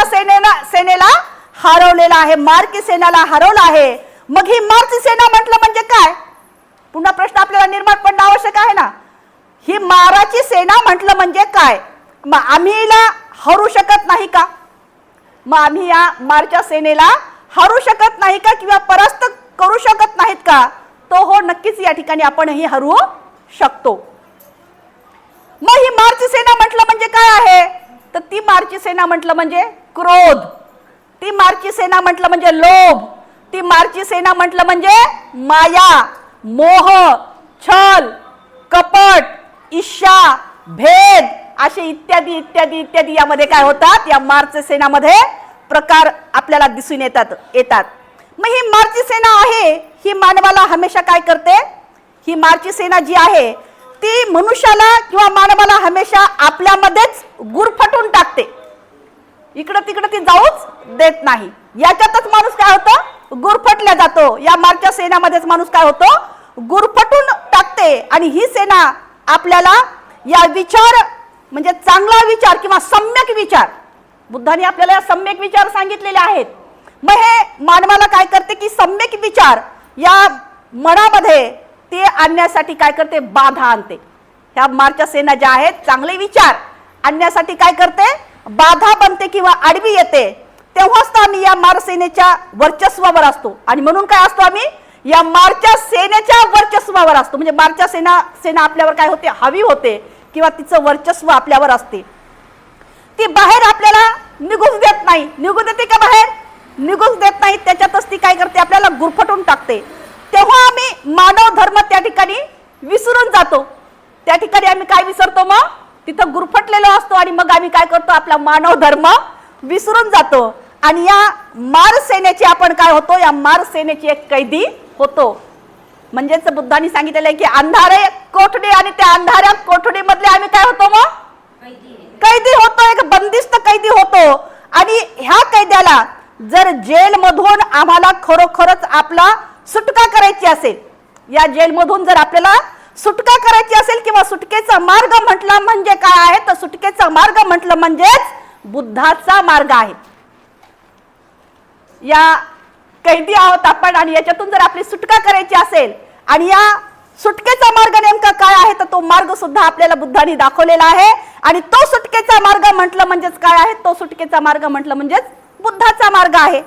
मारच्या सेनेला सेनेला हरवलेला आहे. मार्की सेनाला हरवला आहे. मग ही मारची सेना म्हटलं म्हणजे काय? पुन्हा प्रश्न आपल्याला निर्माण पडणं आवश्यक आहे ना? ही माराची सेना म्हटलं म्हणजे काय? मग आम्हीला हरू शकत नाही का? मग आम्ही या मारच्या सेनेला हरू शकत नाही का किंवा परास्त करू शकत नाहीत का? तो हो नक्कीच या ठिकाणी आपणही हरू शकतो. मग ही मारची सेना म्हटलं म्हणजे काय आहे? ती मारची सेना म्हटलं म्हणजे क्रोध. ती मारची सेना म्हटलं म्हणजे लोभ. ती मारची सेना म्हटलं म्हणजे माया मोह छल कपट ईशा भेद असे इत्यादी इत्यादी इत्यादी यामध्ये काय होतात? या मार्च सेनामध्ये प्रकार आपल्याला दिसून येतात येतात. मग ही मार्ची सेना आहे ही मानवाला हमेशा काय करते? ही मार्ची सेना जी आहे ती मनुष्याला किंवा मानवाला हमेशा आपल्यामध्येच गुरफटून टाकते. इकडं तिकडं ती जाऊच देत नाही. याच्यातच माणूस काय होतो? गुरफटल्या जातो. या मार्च्या सेनामध्येच माणूस काय होतो? गुरफटून टाकते. आणि ही सेना आपल्याला या विचार म्हणजे चांगला विचार किंवा सम्यक विचार बुद्धाने आपल्याला या सम्यक विचार सांगितलेले आहेत. मग हे मानवाला काय करते की सम्यक विचार या मनामध्ये ते आणण्यासाठी काय करते? बाधा आणते. ह्या मार्च्या सेना ज्या आहेत चांगले विचार आणण्यासाठी काय करते? बाधा बनते किंवा आडवी येते. तेव्हाच तर आम्ही या मार सेनेच्या वर्चस्वावर असतो. आणि म्हणून काय असतो आम्ही? या मारच्या सेनेच्या वर्चस्वावर असतो. म्हणजे मारच्या सेना सेना आपल्यावर काय होते? हवी होते. किंवा तिचं वर्चस्व आपल्यावर असते. ती बाहेर आपल्याला निघूच देत नाही. निघू देते का बाहेर? निघूच देत नाही. त्याच्यातच ती काय करते? आपल्याला गुरफटून टाकते. तेव्हा आम्ही मानव धर्म त्या ठिकाणी विसरून जातो. त्या ठिकाणी आम्ही काय विसरतो मग? तिथं गुरफटलेलो असतो आणि मग आम्ही काय करतो? आपला मानव धर्म विसरून जातो. आणि या मार सेनेची आपण काय होतो? या मार सेनेची एक कैदी होतो. म्हणजेच बुद्धांनी सांगितलेलं आहे की अंधारे कोठडी आणि त्या अंधाऱ्या कोठडीमधले आम्ही काय होतो मग? कैदी होतो. एक बंदिस्त कैदी होतो. आणि ह्या कैद्याला जर जेल मधून आम्हाला खरोखरच आपला सुटका करायची असेल या जेल मधून जर आपल्याला सुटका करायची असेल किंवा सुटकेचा मार्ग म्हटला म्हणजे काय आहे? तर सुटकेचा मार्ग म्हटलं म्हणजेच बुद्धाचा मार्ग आहे. या कैदी आहोत आपण आणि याच्यातून जर आपली सुटका करायची असेल आणि या सुटकेचा मार्ग नेमका काय आहे? तर तो मार्ग सुद्धा आपल्याला बुद्धाने दाखवलेला आहे. आणि तो सुटकेचा मार्ग म्हटलं म्हणजेच काय आहे? तो सुटकेचा मार्ग म्हटलं म्हणजेच बुद्धाचा मार्ग आहे.